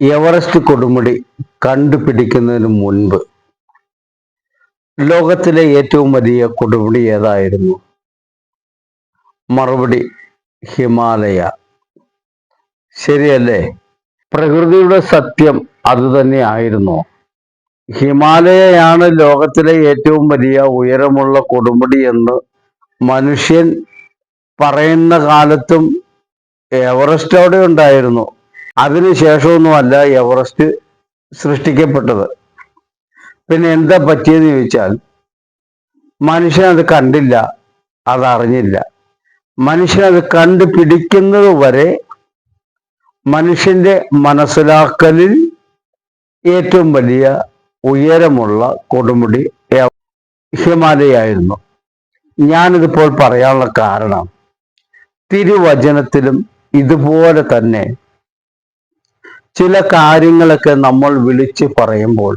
Everest കൊടുമുടി കണ്ടുപിടിക്കുന്നതിന് മുൻപ് ലോകത്തിലെ ഏറ്റവും വലിയ കൊടുമുടി ഏതായിരുന്നു? മറുപടി ഹിമാലയ. ശരിയല്ലേ? പ്രകൃതിയുടെ സത്യം അതുതന്നെയായിരുന്നു ഹിമാലയയാണ് ലോകത്തിലെ ഏറ്റവും വലിയ ഉയരമുള്ള കൊടുമുടി എന്ന് മനുഷ്യൻ പറയുന്ന കാലത്തും എവറസ്റ്റ് അവിടെ ഉണ്ടായിരുന്നു. അതിനുശേഷമൊന്നുമല്ല എവറസ്റ്റ് സൃഷ്ടിക്കപ്പെട്ടത്. പിന്നെ എന്താ പറ്റിയെന്ന് ചോദിച്ചാൽ മനുഷ്യനത് കണ്ടില്ല അതറിഞ്ഞില്ല മനുഷ്യനത് കണ്ടുപിടിക്കുന്നത് വരെ മനുഷ്യന്റെ മനസ്സിലാക്കലിൽ ഏറ്റവും വലിയ ഉയരമുള്ള കൊടുമുടി ഹിമാലയായിരുന്നു. ഞാനിതിപ്പോൾ പറയാനുള്ള കാരണം തിരുവചനത്തിലും ഇതുപോലെ തന്നെ ചില കാര്യങ്ങളൊക്കെ നമ്മൾ വിളിച്ച് പറയുമ്പോൾ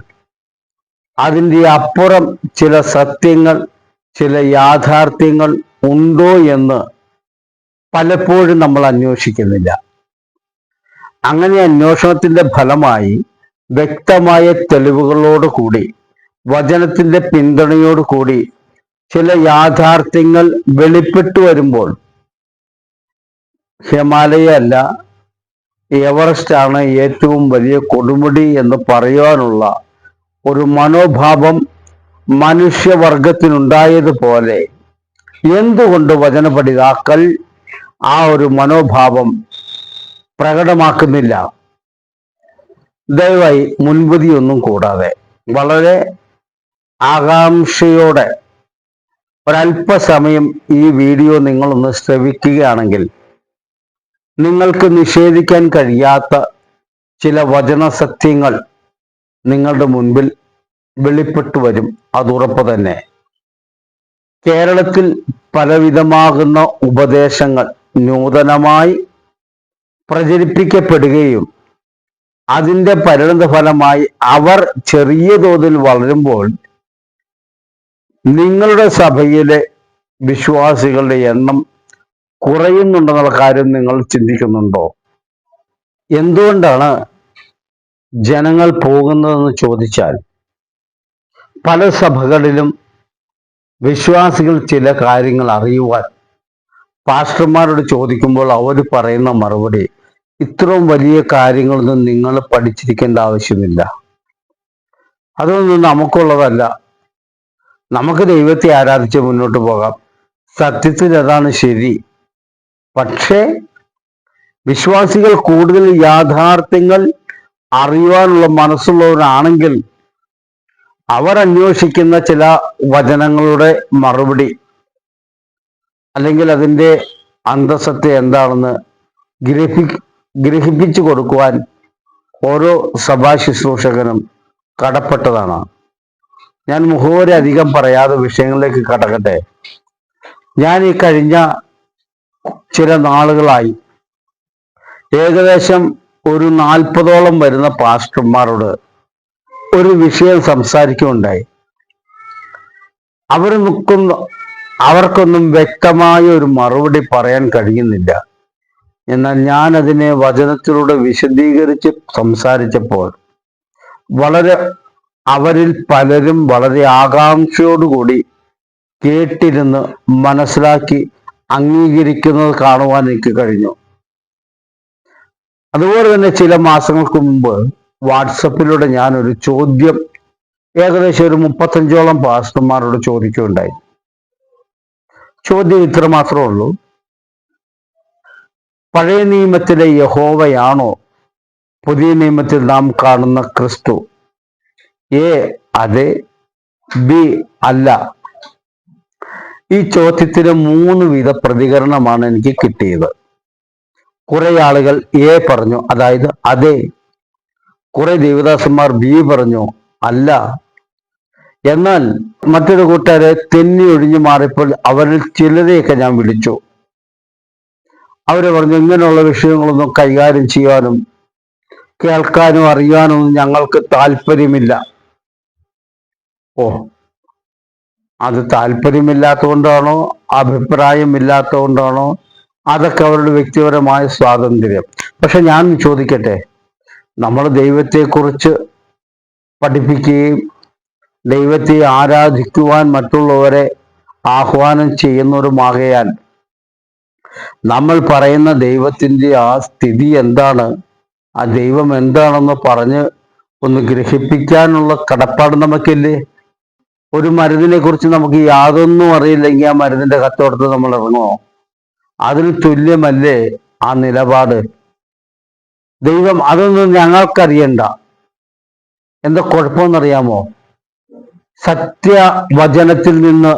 അതിന്റെ അപ്പുറം ചില സത്യങ്ങൾ ചില യാഥാർത്ഥ്യങ്ങൾ ഉണ്ടോ എന്ന് പലപ്പോഴും നമ്മൾ അന്വേഷിക്കുന്നില്ല. അങ്ങനെ അന്വേഷണത്തിന്റെ ഫലമായി വ്യക്തമായ തെളിവുകളോട് കൂടി വചനത്തിന്റെ പിന്തുണയോട് കൂടി ചില യാഥാർത്ഥ്യങ്ങൾ വെളിപ്പെട്ടു വരുമ്പോൾ ഹിമാലയ അല്ല എവറസ്റ്റ് ആണ് ഏറ്റവും വലിയ കൊടുമുടി എന്ന് പറയുവാനുള്ള ഒരു മനോഭാവം മനുഷ്യവർഗത്തിനുണ്ടായതുപോലെ. എന്തുകൊണ്ട് വചനപഠിതാക്കൾ ആ ഒരു മനോഭാവം പ്രകടമാക്കുന്നില്ല? ദയവായി മുൻപതിയൊന്നും കൂടാതെ വളരെ ആകാംക്ഷയോടെ ഒരല്പസമയം ഈ വീഡിയോ നിങ്ങളൊന്ന് ശ്രവിക്കുകയാണെങ്കിൽ നിങ്ങൾക്ക് നിഷേധിക്കാൻ കഴിയാത്ത ചില വചന സത്യങ്ങൾ നിങ്ങളുടെ മുൻപിൽ വെളിപ്പെട്ടു വരും. അതുറപ്പ് തന്നെ. കേരളത്തിൽ പലവിധമാകുന്ന ഉപദേശങ്ങൾ നൂതനമായി പ്രചരിപ്പിക്കപ്പെടുകയും അതിന്റെ പരിണത ഫലമായി അവർ ചെറിയ തോതിൽ വളരുമ്പോൾ നിങ്ങളുടെ സഭയിലെ വിശ്വാസികളുടെ എണ്ണം കുറയുന്നുണ്ടെന്നുള്ള കാര്യം നിങ്ങൾ ചിന്തിക്കുന്നുണ്ടോ? എന്തുകൊണ്ടാണ് ജനങ്ങൾ പോകുന്നതെന്ന് ചോദിച്ചാൽ പല സഭകളിലും വിശ്വാസികൾ ചില കാര്യങ്ങൾ അറിയുവാൻ പാസ്റ്റർമാരോട് ചോദിക്കുമ്പോൾ അവർ പറയുന്ന മറുപടി ഇത്രയും വലിയ കാര്യങ്ങളൊന്നും നിങ്ങൾ പഠിച്ചിരിക്കേണ്ട ആവശ്യമില്ല. അതൊന്നും നമുക്കുള്ളതല്ല. നമുക്ക് ദൈവത്തെ ആരാധിച്ച് മുന്നോട്ട് പോകാം. സത്യത്തിൽ അതാണ് ശരി. പക്ഷേ വിശ്വാസികൾ കൂടുതൽ യാഥാർത്ഥ്യങ്ങൾ അറിയുവാനുള്ള മനസ്സുള്ളവരാണെങ്കിൽ അവർ അന്വേഷിക്കുന്ന ചില വചനങ്ങളുടെ മറുപടി അല്ലെങ്കിൽ അതിന്റെ അന്തസത്ത എന്താണെന്ന് ഗ്രഹി ഗ്രഹിപ്പിച്ചു കൊടുക്കുവാൻ ഓരോ സഭാ ശുശ്രൂഷകനും കടപ്പെട്ടതാണ്. ഞാൻ മുഖവരെ അധികം പറയാതെ വിഷയങ്ങളിലേക്ക് കടക്കട്ടെ. ഞാൻ ഈ കഴിഞ്ഞ ചില നാളുകളായി. ഏകദേശം ഒരു നാൽപ്പതോളം വരുന്ന പാസ്റ്റർമാരോട് ഒരു വിഷയം സംസാരിക്കുകയുണ്ടായി. അവർ നിൽക്കുന്ന അവർക്കൊന്നും വ്യക്തമായ ഒരു മറുപടി പറയാൻ കഴിയുന്നില്ല. എന്നാൽ ഞാൻ അതിനെ വചനത്തിലൂടെ വിശദീകരിച്ച് സംസാരിച്ചപ്പോൾ വളരെ അവരിൽ പലരും വളരെ ആകാംക്ഷയോടുകൂടി കേട്ടിരുന്ന് മനസ്സിലാക്കി അംഗീകരിക്കുന്നത് കാണുവാൻ എനിക്ക് കഴിഞ്ഞു. അതുപോലെ തന്നെ ചില മാസങ്ങൾക്ക് മുമ്പ് വാട്സപ്പിലൂടെ ഞാൻ ഒരു ചോദ്യം ഏകദേശം ഒരു മുപ്പത്തഞ്ചോളം പാസ്റ്റർമാരോട് ചോദിക്കുകയുണ്ടായി. ചോദ്യം ഇത്ര മാത്രമേ ഉള്ളൂ. പഴയ നിയമത്തിലെ യഹോവയാണോ? പുതിയ നിയമത്തിൽ നാം കാണുന്ന ക്രിസ്തു. എ അതെ. ബി അല്ല. ഈ ചോദ്യത്തിന് മൂന്ന് വിധ പ്രതികരണമാണ് എനിക്ക് കിട്ടിയത്. കുറെ ആളുകൾ എ പറഞ്ഞു അതായത് അതെ. കുറെ ദേവദാസന്മാർ ബി പറഞ്ഞു അല്ല. എന്നാൽ മറ്റൊരു കൂട്ടുകാരെ തെന്നി ഒഴിഞ്ഞു മാറിയപ്പോൾ അവരിൽ ചിലരെയൊക്കെ ഞാൻ വിളിച്ചു. അവർ പറഞ്ഞു ഇങ്ങനെയുള്ള വിഷയങ്ങളൊന്നും കൈകാര്യം ചെയ്യാനും കേൾക്കാനും അറിയാനും ഞങ്ങൾക്ക് താല്പര്യമില്ല ഓ അത് താല്പര്യമില്ലാത്തതുകൊണ്ടാണോ? അഭിപ്രായമില്ലാത്തതുകൊണ്ടാണോ? അതൊക്കെ അവരുടെ വ്യക്തിപരമായ സ്വാതന്ത്ര്യം. പക്ഷെ ഞാൻ ചോദിക്കട്ടെ നമ്മൾ ദൈവത്തെക്കുറിച്ച് പഠിപ്പിക്കുകയും ദൈവത്തെ ആരാധിക്കുവാൻ മറ്റുള്ളവരെ ആഹ്വാനം ചെയ്യുന്നവരുമാകയാൽ നമ്മൾ പറയുന്ന ദൈവത്തിന്റെ ആ സ്ഥിതി എന്താണ്? ആ ദൈവം എന്താണെന്ന് പറഞ്ഞ് ഒന്ന് ഗ്രഹിപ്പിക്കാനുള്ള കടപ്പാട് നമുക്കില്ലേ? ഒരു മരുന്നിനെ കുറിച്ച് നമുക്ക് യാതൊന്നും അറിയില്ലെങ്കിൽ ആ മരുന്നിന്റെ കത്തോടത്ത് നമ്മൾ ഇറങ്ങുമോ? അതിന് തുല്യമല്ലേ ആ നിലപാട്? ദൈവം അതൊന്നും ഞങ്ങൾക്കറിയണ്ട. എന്താ കുഴപ്പമെന്നറിയാമോ? സത്യവചനത്തിൽ നിന്ന്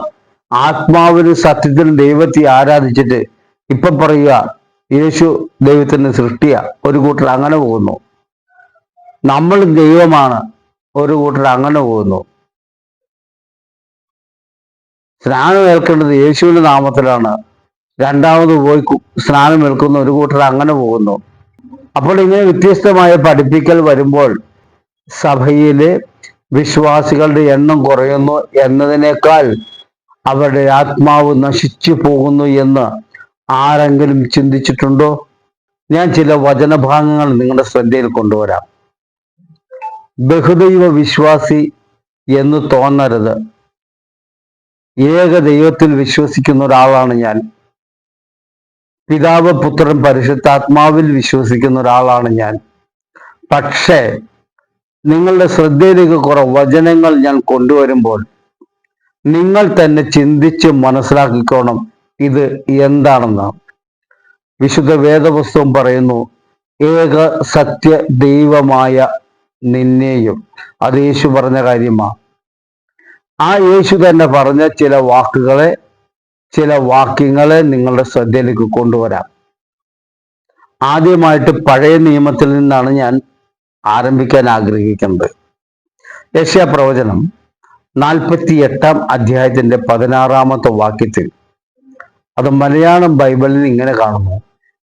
ആത്മാവിന് സത്യത്തിന് ദൈവത്തെ ആരാധിച്ചിട്ട് ഇപ്പൊ പറയുക യേശു ദൈവത്തിന് സൃഷ്ടിയ ഒരു കൂട്ടർ അങ്ങനെ പോകുന്നു. നമ്മൾ ദൈവമാണ് ഒരു കൂട്ടർ അങ്ങനെ പോകുന്നു. സ്നാനം ഏൽക്കേണ്ടത് യേശുവിന്റെ നാമത്തിലാണ്. രണ്ടാമത് പോയി സ്നാനം ഏൽക്കുന്ന ഒരു കൂട്ടർ അങ്ങനെ പോകുന്നു. അപ്പോൾ ഇങ്ങനെ വ്യത്യസ്തമായ പഠിപ്പിക്കൽ വരുമ്പോൾ സഭയിലെ വിശ്വാസികളുടെ എണ്ണം കുറയുന്നു എന്നതിനേക്കാൾ അവരുടെ ആത്മാവ് നശിച്ചു പോകുന്നു എന്ന് ആരെങ്കിലും ചിന്തിച്ചിട്ടുണ്ടോ? ഞാൻ ചില വചനഭാഗങ്ങൾ നിങ്ങളുടെ ശ്രദ്ധയിൽ കൊണ്ടുവരാം. ബഹുദൈവ വിശ്വാസി എന്ന് തോന്നരുത്. ഏക ദൈവത്തിൽ വിശ്വസിക്കുന്ന ഒരാളാണ് ഞാൻ. പിതാവ് പുത്രൻ പരിശുദ്ധാത്മാവിൽ വിശ്വസിക്കുന്ന ഒരാളാണ് ഞാൻ. പക്ഷേ നിങ്ങളുടെ ശ്രദ്ധയിലേക്ക് കുറെ വചനങ്ങൾ ഞാൻ കൊണ്ടുവരുമ്പോൾ നിങ്ങൾ തന്നെ ചിന്തിച്ച് മനസ്സിലാക്കിക്കോണം ഇത് എന്താണെന്ന്. വിശുദ്ധ വേദപുസ്തകം പറയുന്നു ഏക സത്യ ദൈവമായ നിന്നെയും. അത് യേശു പറഞ്ഞ കാര്യമാണ് ആ യേശു തന്നെ പറഞ്ഞ ചില വാക്കുകളെ ചില വാക്യങ്ങളെ നിങ്ങളുടെ ശ്രദ്ധയിലേക്ക് കൊണ്ടുവരാം. ആദ്യമായിട്ട് പഴയ നിയമത്തിൽ നിന്നാണ് ഞാൻ ആരംഭിക്കാൻ ആഗ്രഹിക്കുന്നത്. യശ്യ പ്രവചനം നാൽപ്പത്തി എട്ടാം അധ്യായത്തിന്റെ പതിനാറാമത്തെ വാക്യത്തിൽ അത് മലയാളം ബൈബിളിൽ ഇങ്ങനെ കാണുന്നു.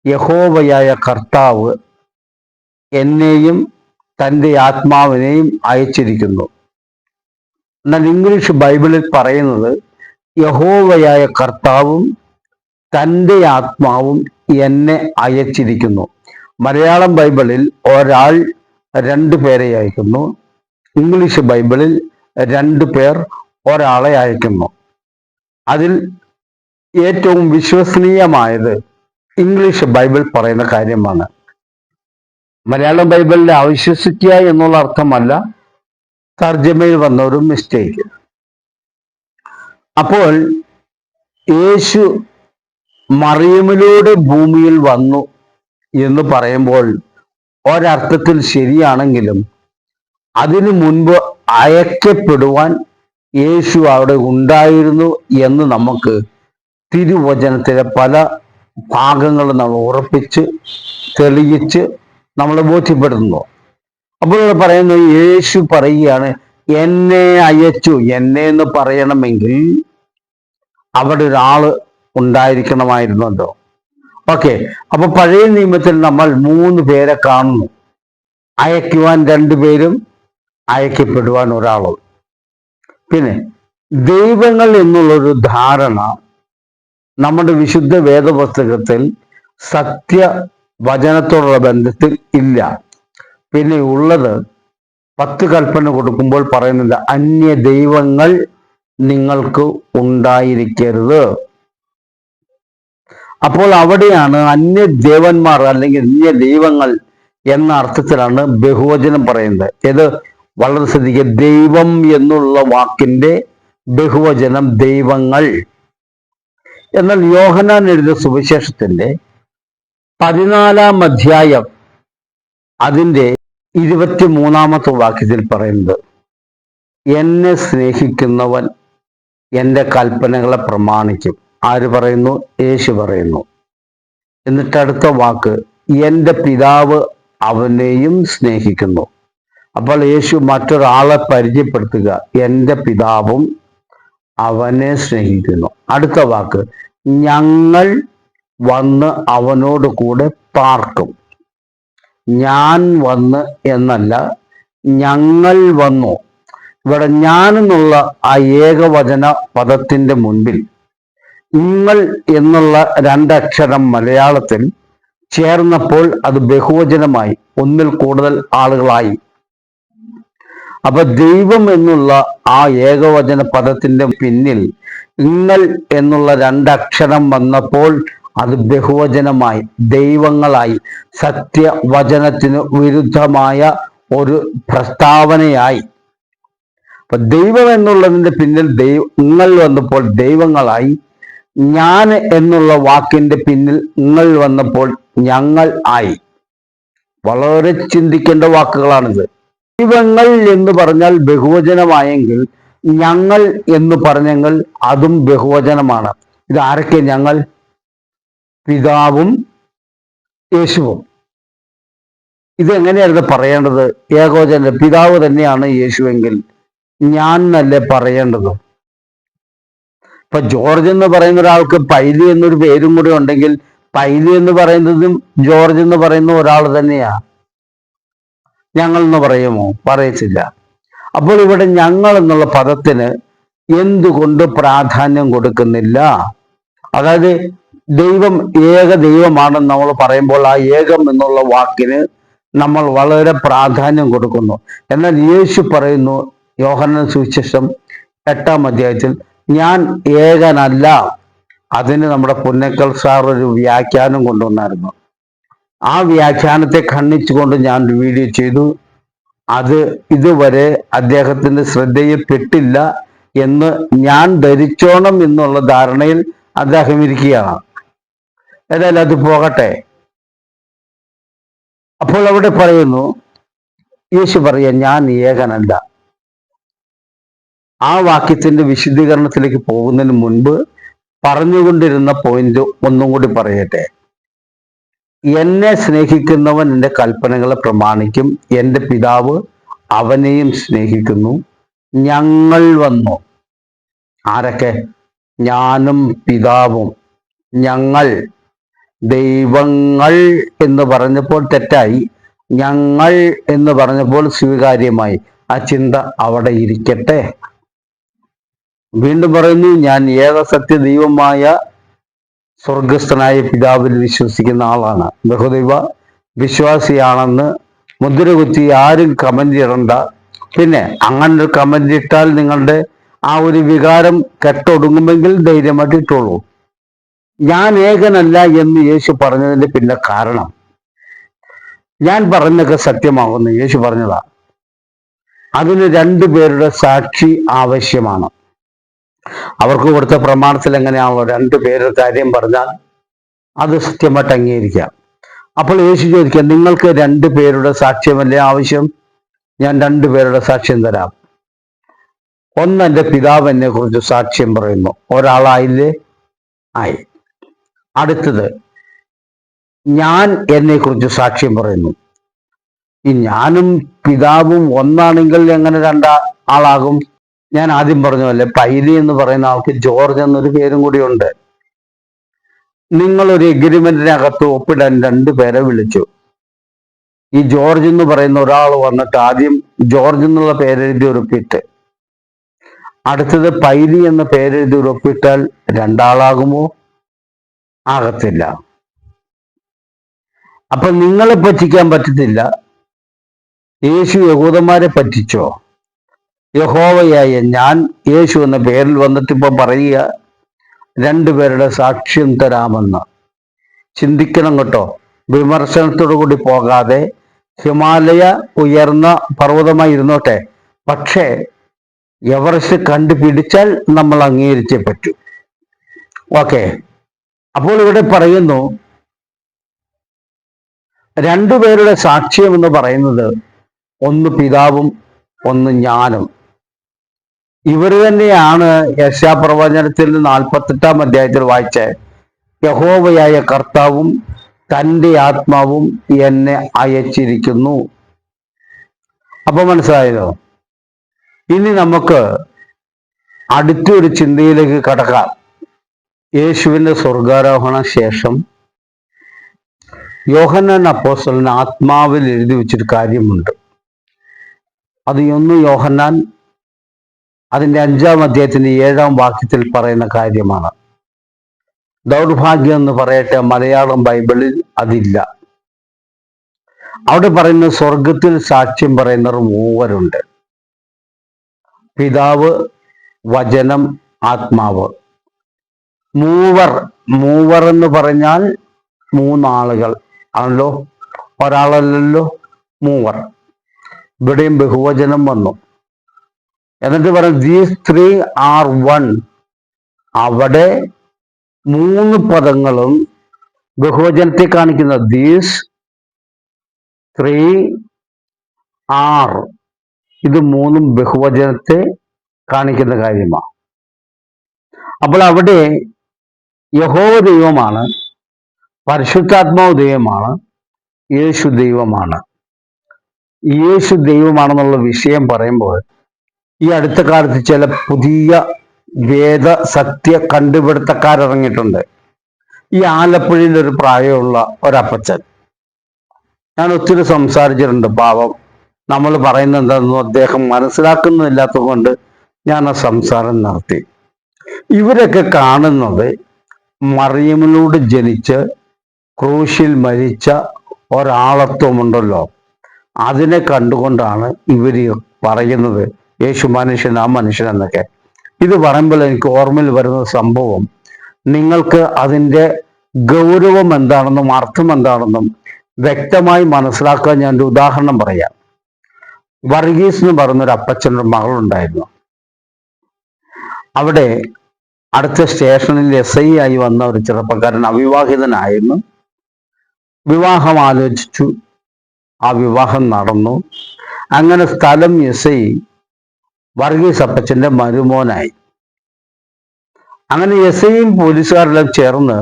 യഹോവയായ കർത്താവ് എന്നെയും തന്റെ ആത്മാവിനെയും അയച്ചിരിക്കുന്നു. എന്നാൽ ഇംഗ്ലീഷ് ബൈബിളിൽ പറയുന്നത് യഹോവയായ കർത്താവും തന്റെ ആത്മാവും എന്നെ അയച്ചിരിക്കുന്നു. മലയാളം ബൈബിളിൽ ഒരാൾ രണ്ടു പേരെ അയക്കുന്നു. ഇംഗ്ലീഷ് ബൈബിളിൽ രണ്ടു പേർ ഒരാളെ അയക്കുന്നു. അതിൽ ഏറ്റവും വിശ്വസനീയമായത് ഇംഗ്ലീഷ് ബൈബിൾ പറയുന്ന കാര്യമാണ്. മലയാളം ബൈബിളിലെ അവിശ്വസിക്കുക എന്നുള്ള അർത്ഥമല്ല തർജമയിൽ വന്ന ഒരു മിസ്റ്റേക്ക് അപ്പോൾ യേശു മറിയമിലൂടെ ഭൂമിയിൽ വന്നു എന്ന് പറയുമ്പോൾ ഒരർത്ഥത്തിൽ ശരിയാണെങ്കിലും അതിനു മുൻപ് അയക്കപ്പെടുവാൻ യേശു അവിടെ ഉണ്ടായിരുന്നു എന്ന് നമുക്ക് തിരുവചനത്തിലെ പല ഭാഗങ്ങളും നമ്മൾ ഉറപ്പിച്ച് തെളിയിച്ച് നമ്മൾ ബോധ്യപ്പെടുന്നു അപ്പോൾ പറയുന്നത് യേശു പറയുകയാണ് എന്നെ അയച്ചു എന്നെ എന്ന് പറയണമെങ്കിൽ അവിടെ ഒരാൾ ഉണ്ടായിരിക്കണമായിരുന്നല്ലോ. ഓക്കെ അപ്പൊ പഴയ നിയമത്തിൽ നമ്മൾ മൂന്ന് പേരെ കാണുന്നു. അയക്കുവാൻ രണ്ടുപേരും അയക്കപ്പെടുവാൻ ഒരാളും. പിന്നെ ദൈവങ്ങൾ എന്നുള്ളൊരു ധാരണ നമ്മുടെ വിശുദ്ധ വേദപുസ്തകത്തിൽ സത്യ വചനത്തോടുള്ള ബന്ധത്തിൽ ഇല്ല. പിന്നെ ഉള്ളത് പത്ത് കൽപ്പന കൊടുക്കുമ്പോൾ പറയുന്നത് അന്യ ദൈവങ്ങൾ നിങ്ങൾക്ക് ഉണ്ടായിരിക്കരുത്. അപ്പോൾ അവിടെയാണ് അന്യ ദേവന്മാർ അല്ലെങ്കിൽ അന്യ ദൈവങ്ങൾ എന്ന അർത്ഥത്തിലാണ് ബഹുവചനം പറയുന്നത്. ഇത് വളരെ ശ്രദ്ധിക്കുക. ദൈവം എന്നുള്ള വാക്കിന്റെ ബഹുവചനം ദൈവങ്ങൾ. എന്നാൽ യോഹനാൻ എഴുതിയ സുവിശേഷത്തിന്റെ പതിനാലാം അധ്യായം അതിന്റെ ഇരുപത്തിമൂന്നാമത്തെ വാക്യത്തിൽ പറയുന്നത് എന്നെ സ്നേഹിക്കുന്നവൻ എന്റെ കൽപ്പനകളെ പ്രമാണിക്കും. ആര് പറയുന്നു? യേശു പറയുന്നു. എന്നിട്ട് അടുത്ത വാക്ക് എന്റെ പിതാവ് അവനെയും സ്നേഹിക്കുന്നു. അപ്പോൾ യേശു മറ്റൊരാളെ പരിചയപ്പെടുത്തുക എന്റെ പിതാവും അവനെ സ്നേഹിക്കുന്നു. അടുത്ത വാക്ക് ഞങ്ങൾ വന്ന് അവനോട് കൂടെ പാർക്കും. ഞാൻ വന്ന് എന്നല്ല ഞങ്ങൾ വന്നു. ഇവിടെ ഞാൻ എന്നുള്ള ആ ഏകവചന പദത്തിന്റെ മുൻപിൽ നിങ്ങൾ എന്നുള്ള രണ്ടക്ഷരം മലയാളത്തിൽ ചേർന്നപ്പോൾ അത് ബഹുവചനമായി ഒന്നിൽ കൂടുതൽ ആളുകളായി. അപ്പൊ ദൈവം എന്നുള്ള ആ ഏകവചന പദത്തിന്റെ പിന്നിൽ നിങ്ങൾ എന്നുള്ള രണ്ടക്ഷരം വന്നപ്പോൾ അത് ബഹുവചനമായി ദൈവങ്ങളായി സത്യവചനത്തിന് വിരുദ്ധമായ ഒരു പ്രസ്താവനയായി. അപ്പൊ ദൈവം എന്നുള്ളതിന്റെ പിന്നിൽ ദൈവങ്ങൾ വന്നപ്പോൾ ദൈവങ്ങളായി ഞാൻ എന്നുള്ള വാക്കിന്റെ പിന്നിൽ നിങ്ങൾ വന്നപ്പോൾ ഞങ്ങൾ ആയി. വളരെ ചിന്തിക്കേണ്ട വാക്കുകളാണിത്. ദൈവങ്ങൾ എന്ന് പറഞ്ഞാൽ ബഹുവചനമായെങ്കിൽ ഞങ്ങൾ എന്ന് പറഞ്ഞെങ്കിൽ അതും ബഹുവചനമാണ്. ഇത് ആരൊക്കെ ഞങ്ങൾ? പിതാവും യേശുവും. ഇതെങ്ങനെയായിരുന്നു പറയേണ്ടത്? ഏകോചന പിതാവ് തന്നെയാണ് യേശുവെങ്കിൽ ഞാൻ എന്നല്ലേ പറയേണ്ടത്? ഇപ്പൊ ജോർജ് എന്ന് പറയുന്ന ഒരാൾക്ക് പൈലി എന്നൊരു പേരും കൂടി ഉണ്ടെങ്കിൽ പൈലി എന്ന് പറയുന്നതും ജോർജ് എന്ന് പറയുന്ന ഒരാൾ തന്നെയാ. ഞങ്ങൾ എന്ന് പറയുമോ? പറയത്തില്ല. അപ്പോൾ ഇവിടെ ഞങ്ങൾ എന്നുള്ള പദത്തിന് എന്തുകൊണ്ട് പ്രാധാന്യം കൊടുക്കുന്നില്ല? അതായത് ദൈവം ഏക ദൈവമാണെന്ന് നമ്മൾ പറയുമ്പോൾ ആ ഏകം എന്നുള്ള വാക്കിന് നമ്മൾ വളരെ പ്രാധാന്യം കൊടുക്കുന്നു. എന്നാൽ യേശു പറയുന്നു യോഹന സുവിശേഷം എട്ടാം അധ്യായത്തിൽ ഞാൻ ഏകനല്ല. അതിന് നമ്മുടെ പുന്നക്കൽ സാർ ഒരു വ്യാഖ്യാനം കൊണ്ടുവന്നായിരുന്നു. ആ വ്യാഖ്യാനത്തെ ഖണ്ഡിച്ചുകൊണ്ട് ഞാൻ വീഡിയോ ചെയ്തു. അത് ഇതുവരെ അദ്ദേഹത്തിന്റെ ശ്രദ്ധയിൽപ്പെട്ടില്ല എന്ന് ഞാൻ ധരിച്ചോണം എന്നുള്ള ധാരണയിൽ അദ്ദേഹം ഇരിക്കുകയാണ്. ഏതായാലും അത് പോകട്ടെ. അപ്പോൾ അവിടെ പറയുന്നു യേശു പറയ ഞാൻ ഏകനല്ല. ആ വാക്യത്തിന്റെ വിശദീകരണത്തിലേക്ക് പോകുന്നതിന് മുൻപ് പറഞ്ഞുകൊണ്ടിരുന്ന പോയിന്റ് ഒന്നും കൂടി പറയട്ടെ. എന്നെ സ്നേഹിക്കുന്നവൻ എന്റെ കൽപ്പനകളെ പ്രമാണിക്കും എന്റെ പിതാവ് അവനെയും സ്നേഹിക്കുന്നു. ഞങ്ങൾ വന്നു. ആരൊക്കെ? ഞാനും പിതാവും. ഞങ്ങൾ ദൈവങ്ങൾ എന്ന് പറഞ്ഞപ്പോൾ തെറ്റായി. ഞങ്ങൾ എന്ന് പറഞ്ഞപ്പോൾ സ്വീകാര്യമായി. ആ ചിന്ത അവിടെ ഇരിക്കട്ടെ. വീണ്ടും പറയുന്നു ഞാൻ ഏകസത്യ ദൈവമായ സ്വർഗസ്ഥനായ പിതാവിൽ വിശ്വസിക്കുന്ന ആളാണ്. ബഹുദൈവ വിശ്വാസിയാണെന്ന് മുദ്ര കുത്തി ആരും കമന്റ് ഇടണ്ട. പിന്നെ അങ്ങനെ ഒരു കമന്റ് ഇട്ടാൽ നിങ്ങളുടെ ആ ഒരു വികാരം കെട്ടൊടുങ്ങുമെങ്കിൽ ധൈര്യമായിട്ട് ഇട്ടോളൂ. ഞാൻ ഏകനല്ല എന്ന് യേശു പറഞ്ഞതിന്റെ പിന്നെ കാരണം? ഞാൻ പറഞ്ഞൊക്കെ സത്യമാകുന്നു യേശു പറഞ്ഞതാ. അതിന് രണ്ടു പേരുടെ സാക്ഷി ആവശ്യമാണ്. അവർക്ക് കൊടുത്ത പ്രമാണത്തിൽ എങ്ങനെയാണോ രണ്ടു പേരുടെ കാര്യം പറഞ്ഞാൽ അത് സത്യമായിട്ട് അംഗീകരിക്കാം അപ്പോൾ യേശു ചോദിക്കുക നിങ്ങൾക്ക് രണ്ടു പേരുടെ സാക്ഷ്യമല്ലേ ആവശ്യം? ഞാൻ രണ്ടു പേരുടെ സാക്ഷ്യം തരാം. ഒന്ന് എന്റെ പിതാവ് എന്നെ കുറിച്ച് സാക്ഷ്യം പറയുന്നു. ഒരാളായില്ലേ? ആയി. അടുത്തത് ഞാൻ എന്നെ കുറിച്ച് സാക്ഷ്യം പറയുന്നു. ഈ ഞാനും പിതാവും ഒന്നാണെങ്കിൽ എങ്ങനെ രണ്ട ആളാകും? ഞാൻ ആദ്യം പറഞ്ഞല്ലേ പൈലി എന്ന് പറയുന്ന ആൾക്ക് ജോർജ് എന്നൊരു പേരും കൂടിയുണ്ട് നിങ്ങൾ ഒരു എഗ്രിമെന്റിനകത്ത് ഒപ്പിടാൻ രണ്ടു പേരെ വിളിച്ചു. ഈ ജോർജ് എന്ന് പറയുന്ന ഒരാൾ വന്നിട്ട് ആദ്യം ജോർജ് എന്നുള്ള പേരെഴുതി ഉറപ്പിട്ട്. അടുത്തത് പൈലി എന്ന പേരെഴുതി ഉറപ്പിട്ടാൽ രണ്ടാളാകുമോ? ആകത്തില്ല. അപ്പൊ നിങ്ങളെ പറ്റിക്കാൻ പറ്റത്തില്ല. യേശു യഹൂദന്മാരെ പറ്റിച്ചോ? യഹോവയായ ഞാൻ യേശു എന്ന പേരിൽ വന്നിട്ട് ഇപ്പൊ പറയുക രണ്ടുപേരുടെ സാക്ഷ്യം തരാമെന്ന്. ചിന്തിക്കണം കേട്ടോ. വിമർശനത്തോടു കൂടി പോകാതെ ഹിമാലയ ഉയർന്ന പർവതമായി ഇരുന്നോട്ടെ. പക്ഷേ എവറസ്റ്റ് കണ്ടുപിടിച്ചാൽ നമ്മൾ അംഗീകരിച്ചേ പറ്റൂ. ഓക്കെ. അപ്പോൾ ഇവിടെ പറയുന്നു രണ്ടുപേരുടെ സാക്ഷ്യം എന്ന് പറയുന്നത് ഒന്ന് പിതാവും ഒന്ന് ഞാനും. ഇവർ തന്നെയാണ് യശാപ്രവചനത്തിൽ നാൽപ്പത്തെട്ടാം അധ്യായത്തിൽ വായിച്ച യഹോവയായ കർത്താവും തന്റെ ആത്മാവും എന്നെ അയച്ചിരിക്കുന്നു. അപ്പൊ മനസ്സിലായല്ലോ? ഇനി നമുക്ക് അടുത്തൊരു ചിന്തയിലേക്ക് കടക്കാം. യേശുവിന്റെ സ്വർഗാരോഹണ ശേഷം യോഹന്നാൻ അപ്പോസ്റ്റലിന് ആത്മാവിൽ എഴുതി വെച്ചൊരു കാര്യമുണ്ട്. അത് ഒന്ന് യോഹന്നാൻ അതിന്റെ അഞ്ചാം അധ്യായത്തിന്റെ ഏഴാം വാക്യത്തിൽ പറയുന്ന കാര്യമാണ്. ദൗർഭാഗ്യം എന്ന് പറയട്ടെ മലയാളം ബൈബിളിൽ അതില്ല. അവിടെ പറയുന്ന സ്വർഗത്തിൽ സാക്ഷ്യം പറയുന്നവർ മൂവരുണ്ട്. പിതാവ് വചനം ആത്മാവ്. മൂവർ മൂവർ എന്ന് പറഞ്ഞാൽ മൂന്നാളുകൾ. ആണല്ലോ? ഒരാളല്ലല്ലോ മൂവർ. ഇവിടെയും ബഹുവചനം വന്നു. എന്നിട്ട് പറയും ദീസ് ത്രീ ആർ വൺ അവിടെ മൂന്ന് പദങ്ങളും ബഹുവചനത്തെ കാണിക്കുന്ന ദീസ് ത്രീ ആർ ഇത് മൂന്നും ബഹുവചനത്തെ കാണിക്കുന്ന കാര്യമാണ്. അപ്പോൾ അവിടെ യഹോവ ദൈവമാണ് പരിശുദ്ധാത്മാവ് ദൈവമാണ് യേശു ദൈവമാണ്. യേശു ദൈവമാണെന്നുള്ള വിഷയം പറയുമ്പോൾ ഈ അടുത്ത കാലത്ത് ചില പുതിയ വേദ സത്യ കണ്ടുപിടുത്തക്കാരിറങ്ങിയിട്ടുണ്ട്. ഈ ആലപ്പുഴയിൽ ഒരു പ്രായമുള്ള ഒരപ്പച്ചൻ. ഞാൻ ഒത്തിരി സംസാരിച്ചിട്ടുണ്ട് പാവം. നമ്മൾ പറയുന്നത് എന്താണെന്നും അദ്ദേഹം മനസ്സിലാക്കുന്നില്ലാത്തത് കൊണ്ട് ഞാൻ ആ സംസാരം നടത്തി. ഇവരൊക്കെ കാണുന്നത് മറിയമിലൂടെ ജനിച്ച് ക്രൂശിൽ മരിച്ച ഒരാളത്വമുണ്ടല്ലോ. അതിനെ കണ്ടുകൊണ്ടാണ് ഇവർ പറയുന്നത് യേശു മനുഷ്യൻ ആ മനുഷ്യൻ എന്നൊക്കെ. ഇത് പറയുമ്പോൾ എനിക്ക് ഓർമ്മയിൽ വരുന്ന സംഭവം നിങ്ങൾക്ക് അതിന്റെ ഗൗരവം എന്താണെന്നും അർത്ഥം എന്താണെന്നും വ്യക്തമായി മനസ്സിലാക്കാൻ ഞാൻ ഒരു ഉദാഹരണം പറയാം. വർഗീസ് എന്ന് പറയുന്ന ഒരു അപ്പച്ചന്റെ മകളുണ്ടായിരുന്നു. അവിടെ അടുത്ത സ്റ്റേഷനിൽ എസ് ഐ ആയി വന്ന ഒരു ചെറുപ്പക്കാരൻ അവിവാഹിതനായിരുന്നു. വിവാഹം ആലോചിച്ചു. ആ വിവാഹം നടന്നു. അങ്ങനെ സ്ഥലം എസ് ഐ വർഗീസ് അപ്പച്ചന്റെ മരുമോനായി. അങ്ങനെ എസ് ഐയും പോലീസുകാരെല്ലാം ചേർന്ന്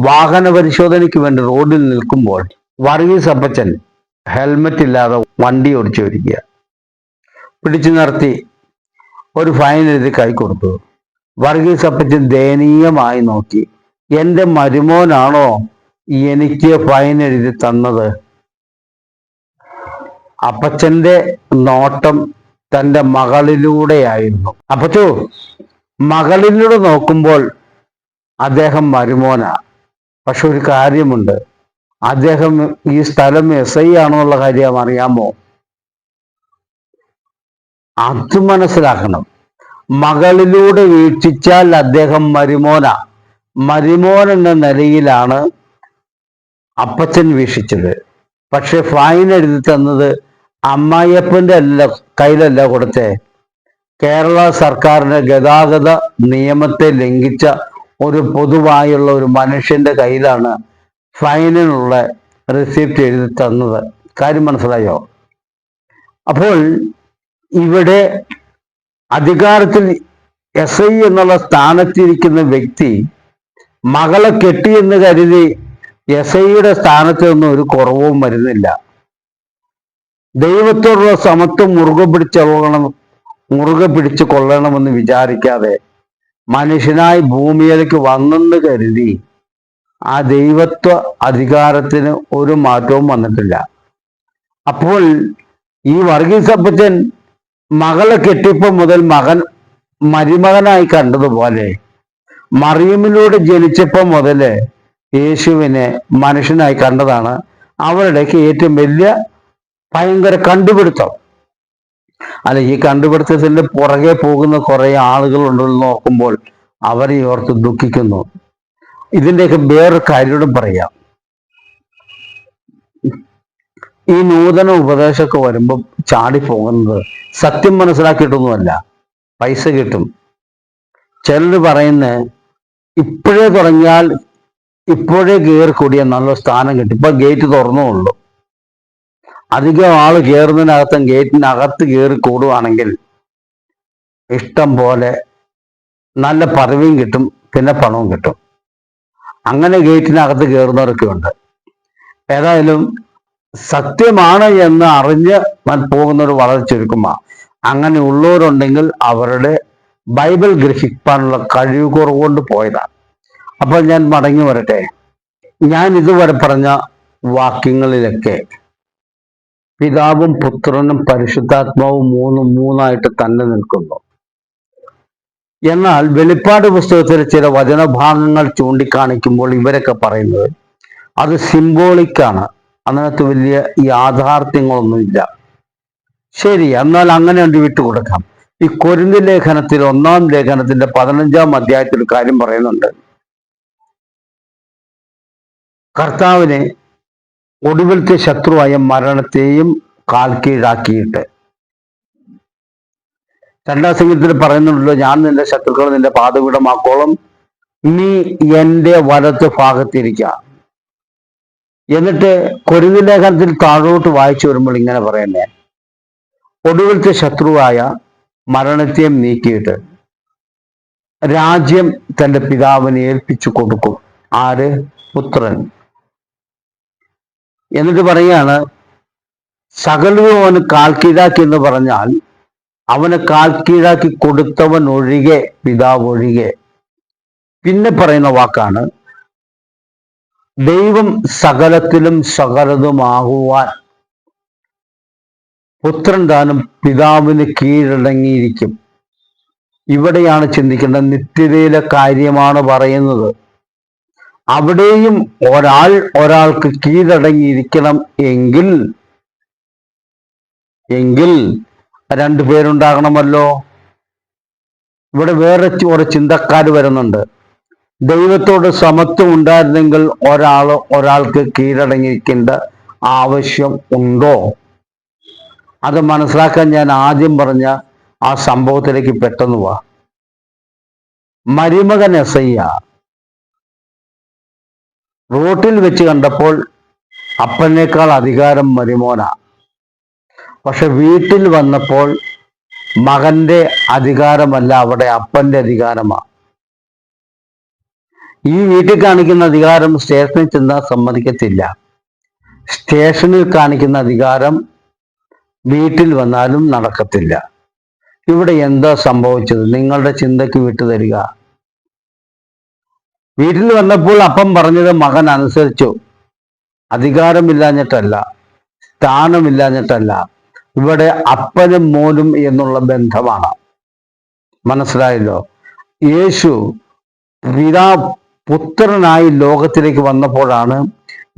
വാഹന പരിശോധനയ്ക്ക് വേണ്ടി റോഡിൽ നിൽക്കുമ്പോൾ വർഗീസ് അപ്പച്ചൻ ഹെൽമറ്റ് ഇല്ലാതെ വണ്ടി ഓടിച്ചു വരിക പിടിച്ചു നിർത്തി. ഒരു ഫൈൻ എഴുതി കൈ കൊടുത്തു. വർഗീസ് അപ്പച്ചൻ ദയനീയമായി നോക്കി. എന്റെ മരുമോനാണോ എനിക്ക് ഫൈൻ എഴുതി തന്നത്? അപ്പച്ചന്റെ നോട്ടം തന്റെ മകളിലൂടെയായിരുന്നു. അപ്പച്ചു മകളിലൂടെ നോക്കുമ്പോൾ അദ്ദേഹം മരുമോനാ? പക്ഷെ ഒരു കാര്യമുണ്ട്. അദ്ദേഹം ഈ സ്ഥലം എസ് ഐ ആണെന്നുള്ള കാര്യം അറിയാമോ? അത് മനസ്സിലാക്കണം. മകളിലൂടെ വീക്ഷിച്ചാൽ അദ്ദേഹം മരുമോന. മരുമോൻ എന്ന നിലയിലാണ് അപ്പച്ചൻ വീക്ഷിച്ചത്. പക്ഷെ ഫൈൻ എഴുതി തന്നത് അമ്മായിയപ്പന്റെ അല്ല കയ്യിലല്ല കൊടുത്തെ. കേരള സർക്കാരിന്റെ ഗതാഗത നിയമത്തെ ലംഘിച്ച ഒരു പൊതുവായുള്ള ഒരു മനുഷ്യന്റെ കയ്യിലാണ് ഫൈനിനുള്ള റെസിപ്റ്റ് എഴുതി തന്നത്. കാര്യം മനസ്സിലായോ? അപ്പോൾ ഇവിടെ അധികാരത്തിൽ എസ് ഐ എന്നുള്ള സ്ഥാനത്തിരിക്കുന്ന വ്യക്തി മകളെ കെട്ടി എന്ന് കരുതി എസ് ഐയുടെ സ്ഥാനത്ത് നിന്നും ഒരു കുറവും വരുന്നില്ല. ദൈവത്തോടുള്ള സമത്വം മുറുകെ പോകണം മുറുകെ പിടിച്ചു കൊള്ളണമെന്ന് വിചാരിക്കാതെ മനുഷ്യനായി ഭൂമിയിലേക്ക് വന്നെന്ന് കരുതി ആ ദൈവത്വ അധികാരത്തിന് ഒരു മാറ്റവും വന്നിട്ടില്ല. അപ്പോൾ ഈ വർഗീസ് അപ്പച്ചൻ മകളെ കെട്ടിപ്പം മുതൽ മകൻ മരുമകനായി കണ്ടതുപോലെ മറിയമിലൂടെ ജനിച്ചപ്പോൾ മുതൽ യേശുവിനെ മനുഷ്യനായി കണ്ടതാണ്. അവരുടെയൊക്കെ ഏറ്റവും വലിയ ഭയങ്കര കണ്ടുപിടുത്തം. അല്ല ഈ കണ്ടുപിടുത്തത്തിന്റെ പുറകെ പോകുന്ന കുറെ ആളുകളുണ്ടെന്ന് നോക്കുമ്പോൾ അവരെ ഓർത്ത് ദുഃഖിക്കുന്നു. ഇതിന്റെയൊക്കെ വേറൊരു കാര്യം പറയാം. ഈ നൂതന ഉപദേശമൊക്കെ വരുമ്പോൾ ചാടി പോകുന്നത് സത്യം മനസ്സിലാക്കിയിട്ടൊന്നുമല്ല. പൈസ കിട്ടും. ചിലർ പറയുന്ന ഇപ്പോഴേ തുടങ്ങിയാൽ ഇപ്പോഴേ കയറി കൂടിയ നല്ല സ്ഥാനം കിട്ടും. ഇപ്പൊ ഗേറ്റ് തുറന്നുള്ളൂ. അധികം ആൾ കയറുന്നതിനകത്തും ഗേറ്റിനകത്ത് കയറി കൂടുവാണെങ്കിൽ ഇഷ്ടം പോലെ നല്ല പദവിയും കിട്ടും പിന്നെ പണവും കിട്ടും. അങ്ങനെ ഗേറ്റിനകത്ത് കയറുന്നവരൊക്കെ ഉണ്ട്. ഏതായാലും സത്യമാണ് എന്ന് അറിഞ്ഞ് പോകുന്നവർ വളരെ ചുരുക്കമാണ് അങ്ങനെ ഉള്ളവരുണ്ടെങ്കിൽ അവരുടെ ബൈബിൾ ഗ്രഹിക്കാനുള്ള കഴിവ് കുറവുകൊണ്ട് പോയതാണ്. അപ്പോൾ ഞാൻ മടങ്ങി വരട്ടെ. ഞാൻ ഇതുവരെ പറഞ്ഞ വാക്യങ്ങളിലൊക്കെ പിതാവും പുത്രനും പരിശുദ്ധാത്മാവും മൂന്നും മൂന്നായിട്ട് തന്നെ നിൽക്കുന്നു. എന്നാൽ വെളിപ്പാട് പുസ്തകത്തിലെ ചില വചനഭാഗങ്ങൾ ചൂണ്ടിക്കാണിക്കുമ്പോൾ ഇവരൊക്കെ പറയുന്നത് അത് സിംബോളിക്കാണ് അതിനകത്ത് വലിയ യാഥാർത്ഥ്യങ്ങളൊന്നുമില്ല. ശരി എന്നാൽ അങ്ങനെ ഉണ്ട് വിട്ടുകൊടുക്കാം ഈ കൊരുന്ത് ലേഖനത്തിൽ ഒന്നാം ലേഖനത്തിന്റെ പതിനഞ്ചാം അധ്യായത്തിൽ ഒരു കാര്യം പറയുന്നുണ്ട്. കർത്താവിനെ ഒടുവിലത്തെ ശത്രുവായ മരണത്തെയും കാൽ കീഴാക്കിയിട്ട്. രണ്ടാം സംഗീതത്തിൽ പറയുന്നുണ്ടല്ലോ ഞാൻ നിന്റെ ശത്രുക്കൾ നിന്റെ പാതപീഠമാക്കോളം. നീ എന്റെ വലത്ത് ഭാഗത്തിരിക്കുക എന്നിട്ട് കൊരുതി ലേഖനത്തിൽ താഴോട്ട് വായിച്ചു വരുമ്പോൾ ഇങ്ങനെ പറയുന്നേ. ഒടുവിലത്തെ ശത്രുവായ മരണത്തെയും നീക്കിയിട്ട് രാജ്യം തന്റെ പിതാവിനെ ഏൽപ്പിച്ചു കൊടുക്കും. ആര്? പുത്രൻ. എന്നിട്ട് പറയാണ് സകലവും അവന് കാൽ കീഴാക്കി എന്ന് പറഞ്ഞാൽ അവന് കാൽ കീഴാക്കി കൊടുത്തവൻ ഒഴികെ പിതാവ് ഒഴികെ പിന്നെ പറയുന്ന വാക്കാണ് ദൈവം സകലത്തിലും സകലതുമാകുവാൻ പുത്രൻ താനും പിതാവിന് കീഴടങ്ങിയിരിക്കും. ഇവിടെയാണ് ചിന്തിക്കേണ്ടത് നിത്യതയിലെ കാര്യമാണ് പറയുന്നത്. അവിടെയും ഒരാൾ ഒരാൾക്ക് കീഴടങ്ങിയിരിക്കണം എങ്കിൽ എങ്കിൽ രണ്ടു പേരുണ്ടാകണമല്ലോ. ഇവിടെ വേറെ ഒരു ചിന്തക്കാർ വരുന്നുണ്ട്. ദൈവത്തോട് സമത്വം ഉണ്ടായിരുന്നെങ്കിൽ ഒരാൾ ഒരാൾക്ക് കീഴടങ്ങിയിരിക്കേണ്ട ആവശ്യം ഉണ്ടോ? അത് മനസ്സിലാക്കാൻ ഞാൻ ആദ്യം പറഞ്ഞ ആ സംഭവത്തിലേക്ക് പെട്ടെന്ന് വാ. മരുമകൻ എസയ്യ. റോട്ടിൽ വെച്ച് കണ്ടപ്പോൾ അപ്പനേക്കാൾ അധികാരം മരുമോന. പക്ഷെ വീട്ടിൽ വന്നപ്പോൾ മകന്റെ അധികാരമല്ല അവിടെ അപ്പന്റെ അധികാരമാണ് ഈ വീട്ടിൽ കാണിക്കുന്ന അധികാരം സ്റ്റേഷനിൽ ചെന്നാൽ സമ്മതിക്കത്തില്ല. സ്റ്റേഷനിൽ കാണിക്കുന്ന അധികാരം വീട്ടിൽ വന്നാലും നടക്കത്തില്ല. ഇവിടെ എന്താ സംഭവിച്ചത്? നിങ്ങളുടെ ചിന്തയ്ക്ക് വിട്ടുതരിക വീട്ടിൽ വന്നപ്പോൾ അപ്പം പറഞ്ഞത് മകൻ അനുസരിച്ചു. അധികാരമില്ലാഞ്ഞിട്ടല്ല സ്ഥാനമില്ലാഞ്ഞിട്ടല്ല. ഇവിടെ അപ്പനും മോനും എന്നുള്ള ബന്ധമാണ്. മനസ്സിലായല്ലോ? യേശു പിതാ പുത്രനായി ലോകത്തിലേക്ക് വന്നപ്പോഴാണ്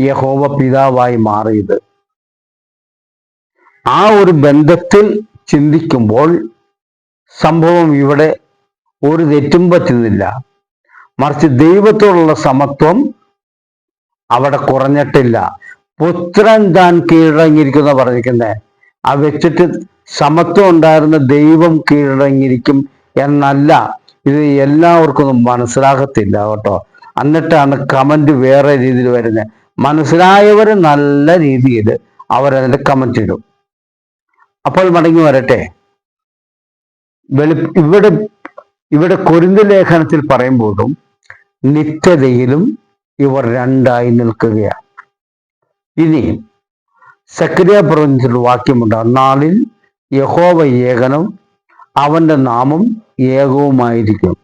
യഹോവ പിതാവായി മാറിയത്. ആ ഒരു ബന്ധത്തിൽ ചിന്തിക്കുമ്പോൾ സംഭവം ഇവിടെ ഒരു തെറ്റും പറ്റുന്നില്ല. മറിച്ച് ദൈവത്തോടുള്ള സമത്വം അവിടെ കുറഞ്ഞിട്ടില്ല. പുത്രൻ താൻ കീഴടങ്ങിയിരിക്കുന്ന പറഞ്ഞിരിക്കുന്നത്. ആ വെച്ചിട്ട് സമത്വം ഉണ്ടായിരുന്ന ദൈവം കീഴടങ്ങിയിരിക്കും എന്നല്ല. ഇത് എല്ലാവർക്കും ഒന്നും മനസ്സിലാകത്തില്ല കേട്ടോ. എന്നിട്ടാണ് കമന്റ് വേറെ രീതിയിൽ വരുന്നത് മനസ്സിലായവർ നല്ല രീതിയിൽ അവരതിന്റെ കമന്റ് ഇടും. അപ്പോൾ മടങ്ങി വരട്ടെ. വെളി ഇവിടെ ഇവിടെ കൊരിന്ത ലേഖനത്തിൽ പറയുമ്പോഴും നിത്യതയിലും ഇവർ രണ്ടായി നിൽക്കുകയാണ്. ഇനി സക്രിയ പ്രപഞ്ചത്തിൽ വാക്യമുണ്ട്. നാളിൽ യഹോവ ഏകനും അവന്റെ നാമം ഏകവുമായിരിക്കും.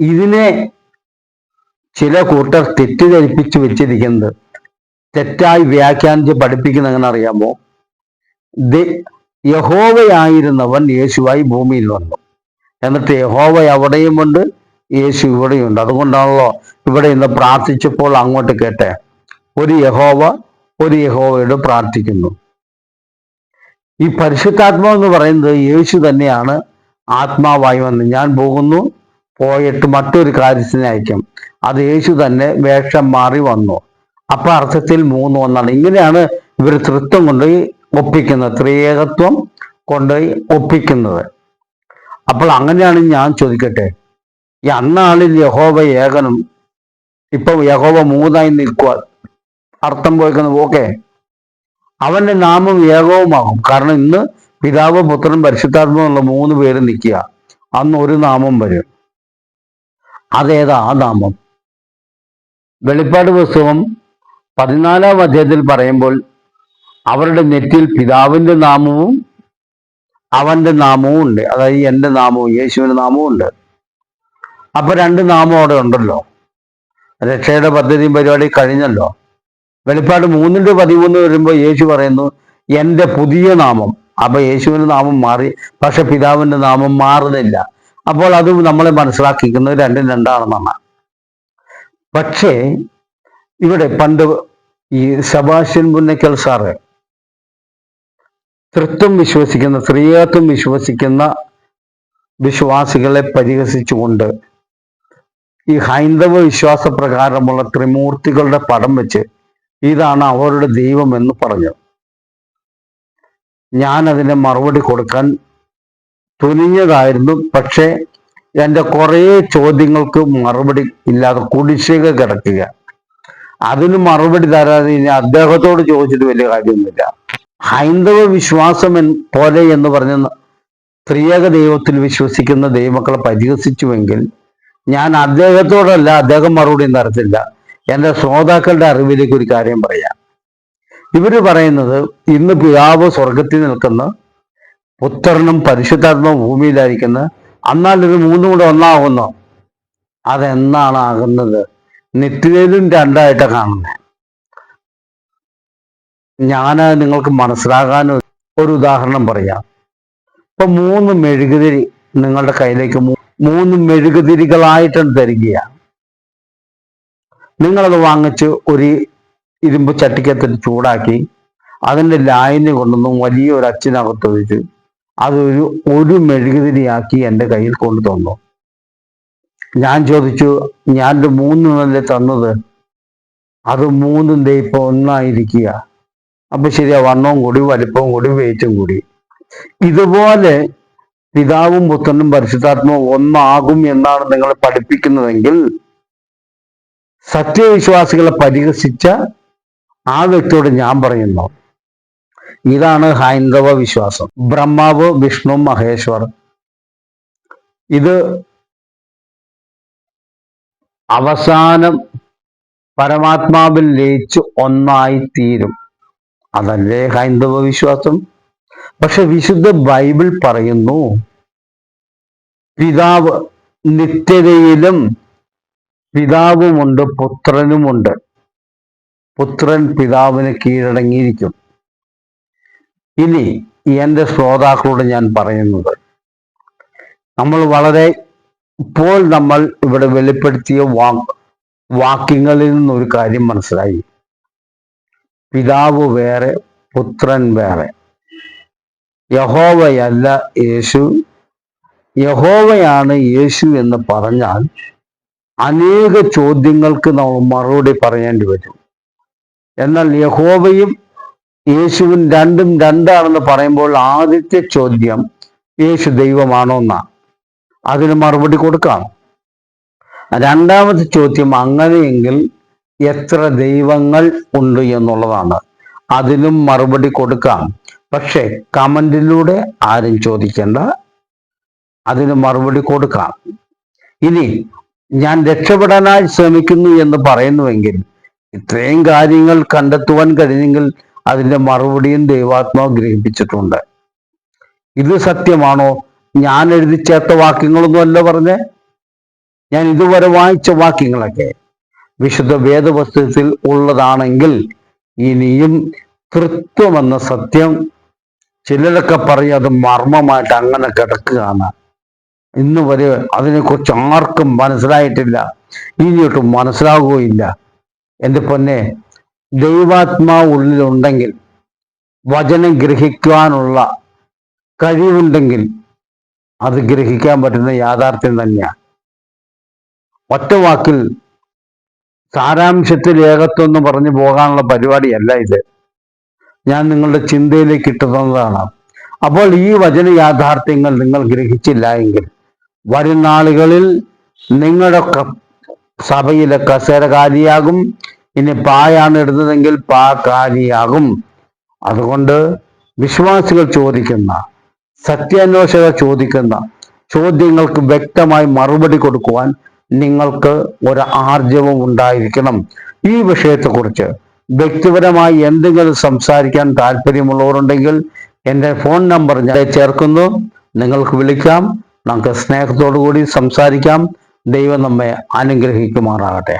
ഇതിനെ ചില കൂട്ടർ തെറ്റിദ്ധരിപ്പിച്ചു വെച്ചിരിക്കുന്നത് തെറ്റായി വ്യാഖ്യാനിച്ച് പഠിപ്പിക്കുന്ന എങ്ങനെ അറിയാമോ? യഹോവയായിരുന്നവൻ യേശുവായി ഭൂമിയിൽ വന്നു. എന്നിട്ട് യഹോവ അവിടെയും ഉണ്ട് യേശു ഇവിടെയും ഉണ്ട്. അതുകൊണ്ടാണല്ലോ ഇവിടെ ഇന്ന് പ്രാർത്ഥിച്ചപ്പോൾ അങ്ങോട്ട് കേട്ടെ. ഒരു യഹോവ ഒരു യഹോവയോട് പ്രാർത്ഥിക്കുന്നു. ഈ പരിശുദ്ധാത്മാവ് എന്ന് പറയുന്നത് യേശു തന്നെയാണ് ആത്മാവായി വന്ന് ഞാൻ പോകുന്നു പോയിട്ട് മറ്റൊരു കാര്യത്തിന് അയക്കും. അത് യേശു തന്നെ വേഷം മാറി വന്നു. അപ്പൊ അർത്ഥത്തിൽ മൂന്ന് ഒന്നാണ്. ഇങ്ങനെയാണ് ഇവർ തൃത്വം കൊണ്ട് ഒപ്പിക്കുന്നത്. ത്രിയേകത്വം കൊണ്ട് ഒപ്പിക്കുന്നത്. അപ്പോൾ അങ്ങനെയാണ് ഞാൻ ചോദിക്കട്ടെ. ഈ അന്നാളിൽ യഹോവ ഏകനും ഇപ്പൊ യഹോവ മൂന്നായി നിൽക്കുക അർത്ഥം പോയിക്കുന്നത് ഓക്കെ. അവന്റെ നാമം ഏകവുമാകും. കാരണം ഇന്ന് പിതാവ് പുത്രൻ പരിശുദ്ധാത്മ എന്നുള്ള മൂന്ന് പേര് നിൽക്കുക. അന്ന് ഒരു നാമം വരും. അതേതാ ആ നാമം? വെളിപ്പാട് പുസ്തകം പതിനാലാം അധ്യായത്തിൽ പറയുമ്പോൾ അവരുടെ നെറ്റിൽ പിതാവിന്റെ നാമവും അവന്റെ നാമവും ഉണ്ട്. അതായത് എന്റെ നാമവും യേശുവിന്റെ നാമവും ഉണ്ട്. അപ്പൊ രണ്ട് നാമം അവിടെ ഉണ്ടല്ലോ. രക്ഷയുടെ പദ്ധതിയും പരിപാടി കഴിഞ്ഞല്ലോ. വെളിപ്പാട് മൂന്നിന്റെ പതിമൂന്ന് വരുമ്പോൾ യേശു പറയുന്നു എന്റെ പുതിയ നാമം. അപ്പൊ യേശുവിന്റെ നാമം മാറി പക്ഷെ പിതാവിന്റെ നാമം മാറുന്നില്ല. അപ്പോൾ അത് നമ്മൾ മനസ്സിലാക്കിക്കുന്നത് രണ്ടും രണ്ടാണെന്നാണ്. പക്ഷേ ഇവിടെ പണ്ട് ഈ സബാഷ്യൻ പുന്നയ്ക്കൽ സാറ് തൃത്വം വിശ്വസിക്കുന്ന സ്ത്രീയത്വം വിശ്വസിക്കുന്ന വിശ്വാസികളെ പരിഹസിച്ചുകൊണ്ട് ഈ ഹൈന്ദവ വിശ്വാസ പ്രകാരമുള്ള ത്രിമൂർത്തികളുടെ പടം വെച്ച് ഇതാണ് അവരുടെ ദൈവം എന്ന് പറഞ്ഞു ഞാൻ അതിന് മറുപടി കൊടുക്കാൻ തുനിഞ്ഞതായിരുന്നു. പക്ഷേ എന്റെ കുറേ ചോദ്യങ്ങൾക്ക് മറുപടി ഇല്ലാതെ കുടിശ്ശിക കിടക്കുക. അതിന് മറുപടി തരാതെ ഇനി അദ്ദേഹത്തോട് ചോദിച്ചിട്ട് വലിയ കാര്യമൊന്നുമില്ല. ഹൈന്ദവ വിശ്വാസം പോലെ എന്ന് പറഞ്ഞ സ്ത്രീയക ദൈവത്തിൽ വിശ്വസിക്കുന്ന ദൈവമക്കളെ പരിഹസിച്ചുവെങ്കിൽ ഞാൻ അദ്ദേഹത്തോടല്ല അദ്ദേഹം മറുപടിയും തരത്തില്ല. എന്റെ ശ്രോതാക്കളുടെ അറിവിലേക്ക് ഒരു കാര്യം പറയാം. ഇവർ പറയുന്നത് ഇന്ന് പിതാവ് സ്വർഗത്തിൽ നിൽക്കുന്ന പുത്രനും പരിശുദ്ധാത്മാവും ഭൂമിയിലായിരിക്കുന്നത് എന്നാൽ ഇത് മൂന്നും കൂടെ ഒന്നാകുന്നു അതെന്നാണ് ആകുന്നത് നിത്യതയിലും രണ്ടായിട്ടാണ് കാണുന്നത് ഞാൻ നിങ്ങൾക്ക് മനസ്സിലാകാൻ ഒരു ഉദാഹരണം പറയാം. ഇപ്പൊ മൂന്ന് മെഴുകുതിരി നിങ്ങളുടെ കയ്യിലേക്ക് മൂന്ന് മെഴുകുതിരികളായിട്ടാണ് തരിക നിങ്ങളത് വാങ്ങിച്ച് ഒരു ഇരുമ്പ് ചട്ടിക്കത്തിൽ ചൂടാക്കി അതിന്റെ ലായനി വലിയ ഒരു അച്ചിനകത്ത് വെച്ച് അതൊരു ഒരു മെഴുകുതിരിയാക്കി എന്റെ കയ്യിൽ കൊണ്ടു തന്നു. ഞാൻ ചോദിച്ചു ഞാൻ മൂന്നല്ലേ തന്നത്? അത് മൂന്നും ദേ ഒന്നായിരിക്കുക. അപ്പൊ ശരിയാ വണ്ണവും കൂടി വലിപ്പവും കൂടി വെയിറ്റും കൂടി. ഇതുപോലെ പിതാവും പുത്രനും പരിശുദ്ധാത്മാവും ഒന്നാകും എന്നാണ് നിങ്ങൾ പഠിപ്പിക്കുന്നതെങ്കിൽ സത്യവിശ്വാസികളെ പരിഹസിച്ച ആ വ്യക്തിയോട് ഞാൻ പറയുന്നു. ഇതാണ് ഹൈന്ദവ വിശ്വാസം. ബ്രഹ്മാവ് വിഷ്ണു മഹേശ്വർ. ഇത് അവസാനം പരമാത്മാവിൽ ലയിച്ച് ഒന്നായി തീരും അതല്ലേ ഹൈന്ദവ വിശ്വാസം? പക്ഷെ വിശുദ്ധ ബൈബിൾ പറയുന്നു പിതാവ് നിത്യതയിലും പിതാവുമുണ്ട് പുത്രനുമുണ്ട്. പുത്രൻ പിതാവിന് കീഴടങ്ങിയിരിക്കും. ഇനി എന്റെ ശ്രോതാക്കളോട് ഞാൻ പറയുന്നത് നമ്മൾ വളരെ ഇപ്പോൾ നമ്മൾ ഇവിടെ വെളിപ്പെടുത്തിയ വാ വാക്യങ്ങളിൽ നിന്നൊരു കാര്യം മനസ്സിലായി. പിതാവ് വേറെ പുത്രൻ വേറെ. യഹോവയല്ല യേശു. യഹോവയാണ് യേശു എന്ന് പറഞ്ഞാൽ അനേക ചോദ്യങ്ങൾക്ക് നമ്മൾ മറുപടി പറയേണ്ടി വരും. എന്നാൽ യഹോവയും യേശുവും രണ്ടും രണ്ടാണെന്ന് പറയുമ്പോൾ ആദ്യത്തെ ചോദ്യം യേശു ദൈവമാണോ എന്നാ? അതിന് മറുപടി കൊടുക്കാം. രണ്ടാമത്തെ ചോദ്യം അങ്ങനെയെങ്കിൽ എത്ര ദൈവങ്ങൾ ഉണ്ട് എന്നുള്ളതാണ്. അതിനും മറുപടി കൊടുക്കാം. പക്ഷെ കമന്റിലൂടെ ആരും ചോദിക്കേണ്ട. അതിന് മറുപടി കൊടുക്കാം. ഇനി ഞാൻ രക്ഷപ്പെടാനായി ശ്രമിക്കുന്നു എന്ന് പറയുന്നുവെങ്കിൽ ഇത്രയും കാര്യങ്ങൾ കണ്ടെത്തുവാൻ കഴിഞ്ഞെങ്കിൽ അതിന്റെ മറുപടിയും ദൈവാത്മാവ് ഗ്രഹിപ്പിച്ചിട്ടുണ്ട്. ഇത് സത്യമാണോ? ഞാൻ എഴുതി ചേർത്ത വാക്യങ്ങളൊന്നും അല്ല പറഞ്ഞേ. ഞാൻ ഇതുവരെ വായിച്ച വാക്യങ്ങളൊക്കെ വിശുദ്ധ വേദവസ്തുത്തിൽ ഉള്ളതാണെങ്കിൽ ഇനിയും തൃത്വം എന്ന സത്യം ചിലരൊക്കെ പറയും അത് മർമ്മമായിട്ട് അങ്ങനെ കിടക്കുകയാണ്. ഇന്ന് വരെ അതിനെക്കുറിച്ച് ആർക്കും മനസ്സിലായിട്ടില്ല. ഇനിയൊട്ടും മനസ്സിലാകുകയില്ല എന്റെ പൊന്നെ ദൈവാത്മാവ് ഉള്ളിലുണ്ടെങ്കിൽ വചനം ഗ്രഹിക്കുവാനുള്ള കഴിവുണ്ടെങ്കിൽ അത് ഗ്രഹിക്കാൻ പറ്റുന്ന യാഥാർത്ഥ്യം തന്നെയാണ് ഒറ്റ വാക്കിൽ സാരാംശത്തിൽ ഏകത്വം എന്ന് പറഞ്ഞു പോകാനുള്ള പരിപാടിയല്ല ഇത്. ഞാൻ നിങ്ങളുടെ ചിന്തയിലേക്ക് ഇട്ടുതന്നതാണ്. അപ്പോൾ ഈ വചന യാഥാർത്ഥ്യങ്ങൾ നിങ്ങൾ ഗ്രഹിച്ചില്ല എങ്കിൽ വരും നാളുകളിൽ നിങ്ങളുടെ സഭയിലെ കസേര കാലിയാകും ഇനി പായാണ് ഇടുന്നതെങ്കിൽ പാ കാരിയാകും അതുകൊണ്ട് വിശ്വാസികൾ ചോദിക്കുന്ന സത്യാന്വേഷകർ ചോദിക്കുന്ന ചോദ്യങ്ങൾക്ക് വ്യക്തമായി മറുപടി കൊടുക്കുവാൻ നിങ്ങൾക്ക് ഒരു ആർജവം ഉണ്ടായിരിക്കണം. ഈ വിഷയത്തെക്കുറിച്ച് വ്യക്തിപരമായി എന്തെങ്കിലും സംസാരിക്കാൻ താല്പര്യമുള്ളവരുണ്ടെങ്കിൽ എന്റെ ഫോൺ നമ്പർ ഞാൻ ചേർക്കുന്നു. നിങ്ങൾക്ക് വിളിക്കാം. നമുക്ക് സ്നേഹത്തോടു കൂടി സംസാരിക്കാം. ദൈവം നമ്മെ അനുഗ്രഹിക്കുമാറാകട്ടെ.